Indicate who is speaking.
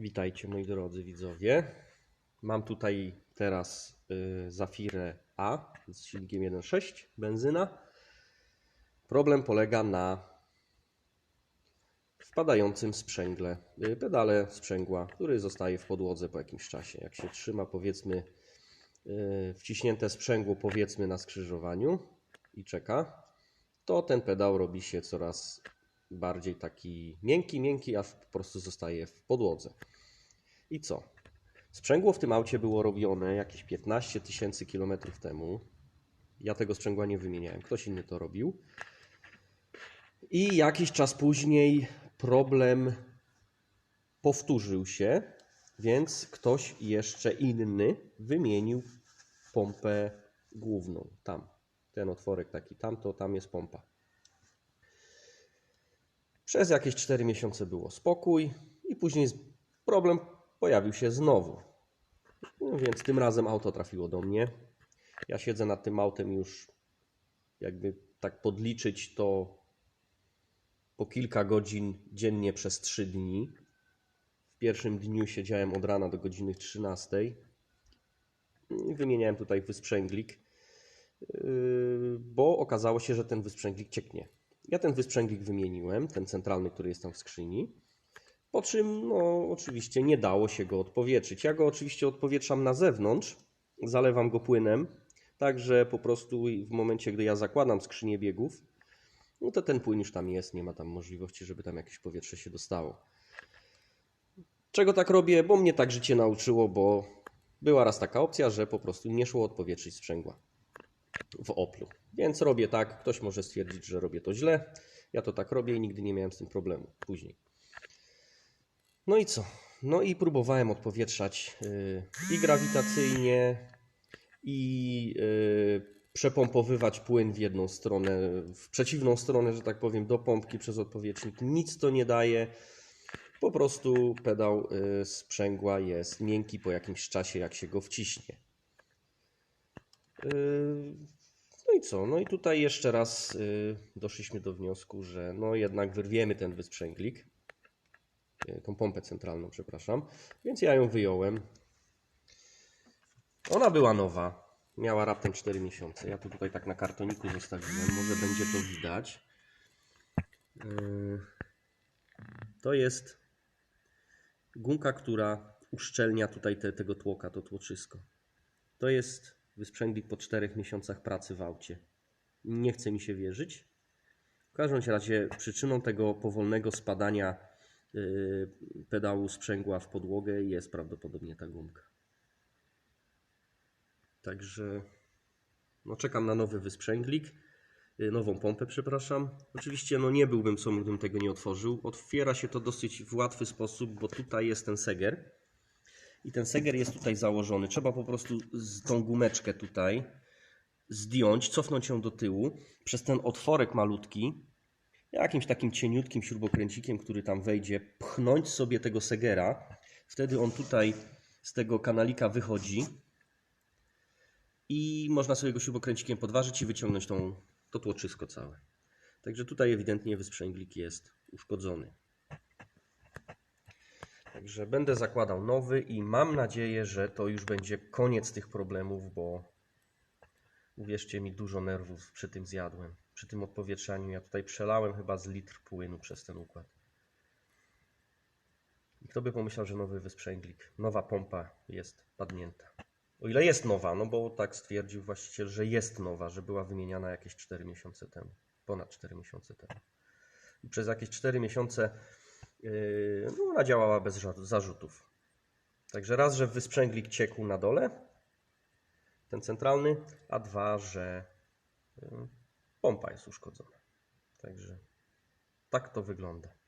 Speaker 1: Witajcie moi drodzy widzowie. Mam tutaj teraz y, Zafirę A z silnikiem 1.6, benzyna. Problem polega na wpadającym sprzęgle, y, pedale sprzęgła, który zostaje w podłodze po jakimś czasie. Jak się trzyma powiedzmy y, wciśnięte sprzęgło powiedzmy na skrzyżowaniu i czeka, to ten pedał robi się coraz bardziej taki miękki, miękki, aż po prostu zostaje w podłodze. I co? Sprzęgło w tym aucie było robione jakieś 15 tysięcy kilometrów temu. Ja tego sprzęgła nie wymieniałem, ktoś inny to robił. I jakiś czas później problem powtórzył się, więc ktoś jeszcze inny wymienił pompę główną. Tam, ten otworek taki, tam to tam jest pompa. Przez jakieś 4 miesiące było spokój i później problem pojawił się znowu. No więc tym razem auto trafiło do mnie. Ja siedzę nad tym autem już jakby tak podliczyć to po kilka godzin dziennie przez 3 dni. W pierwszym dniu siedziałem od rana do godziny 13. I Wymieniałem tutaj wysprzęglik, yy, bo okazało się, że ten wysprzęglik cieknie. Ja ten wysprzęglik wymieniłem, ten centralny, który jest tam w skrzyni. Po czym, no, oczywiście nie dało się go odpowietrzyć. Ja go oczywiście odpowietrzam na zewnątrz, zalewam go płynem, także po prostu w momencie, gdy ja zakładam skrzynię biegów, no to ten płyn już tam jest, nie ma tam możliwości, żeby tam jakieś powietrze się dostało. Czego tak robię? Bo mnie tak życie nauczyło, bo była raz taka opcja, że po prostu nie szło odpowietrzyć sprzęgła w Oplu. Więc robię tak, ktoś może stwierdzić, że robię to źle. Ja to tak robię i nigdy nie miałem z tym problemu później. No i co? No i próbowałem odpowietrzać yy, i grawitacyjnie, i yy, przepompowywać płyn w jedną stronę, w przeciwną stronę, że tak powiem, do pompki przez odpowietrznik. Nic to nie daje. Po prostu pedał yy, sprzęgła jest miękki po jakimś czasie, jak się go wciśnie. No i co? No i tutaj jeszcze raz yy, doszliśmy do wniosku, że no jednak wyrwiemy ten wysprzęglik, yy, tą pompę centralną, przepraszam. Więc ja ją wyjąłem. Ona była nowa, miała raptem 4 miesiące. Ja to tutaj tak na kartoniku zostawiłem, może będzie to widać. Yy, To jest gumka, która uszczelnia tutaj te, tego tłoka, to tłoczysko. To jest wysprzęglik po 4 miesiącach pracy w aucie. Nie chce mi się wierzyć. W każdym razie przyczyną tego powolnego spadania yy, pedału sprzęgła w podłogę jest prawdopodobnie ta gumka. Także no czekam na nowy wysprzęglik, yy, nową pompę, przepraszam. Oczywiście no nie byłbym sobą, gdybym tego nie otworzył. Otwiera się to dosyć w łatwy sposób, bo tutaj jest ten seger. I ten seger jest tutaj założony. Trzeba po prostu z tą gumeczkę tutaj zdjąć, cofnąć ją do tyłu przez ten otworek malutki, jakimś takim cieniutkim śrubokręcikiem, który tam wejdzie, pchnąć sobie tego segera. Wtedy on tutaj z tego kanalika wychodzi i można sobie go śrubokręcikiem podważyć i wyciągnąć tą, to tłoczysko całe. Także tutaj ewidentnie wysprzęglik jest uszkodzony. Także będę zakładał nowy i mam nadzieję, że to już będzie koniec tych problemów, bo uwierzcie mi, dużo nerwów przy tym zjadłem. Przy tym odpowietrzaniu ja tutaj przelałem chyba z litr płynu przez ten układ. I kto by pomyślał, że nowy wysprzęglik, nowa pompa jest padnięta. O ile jest nowa, no bo tak stwierdził właściciel, że jest nowa, że była wymieniana jakieś 4 miesiące temu, ponad 4 miesiące temu. I przez jakieś 4 miesiące no ona działała bez zarzutów. Także raz, że wysprzęglik ciekł na dole, ten centralny, a dwa, że yy, pompa jest uszkodzona. Także tak to wygląda.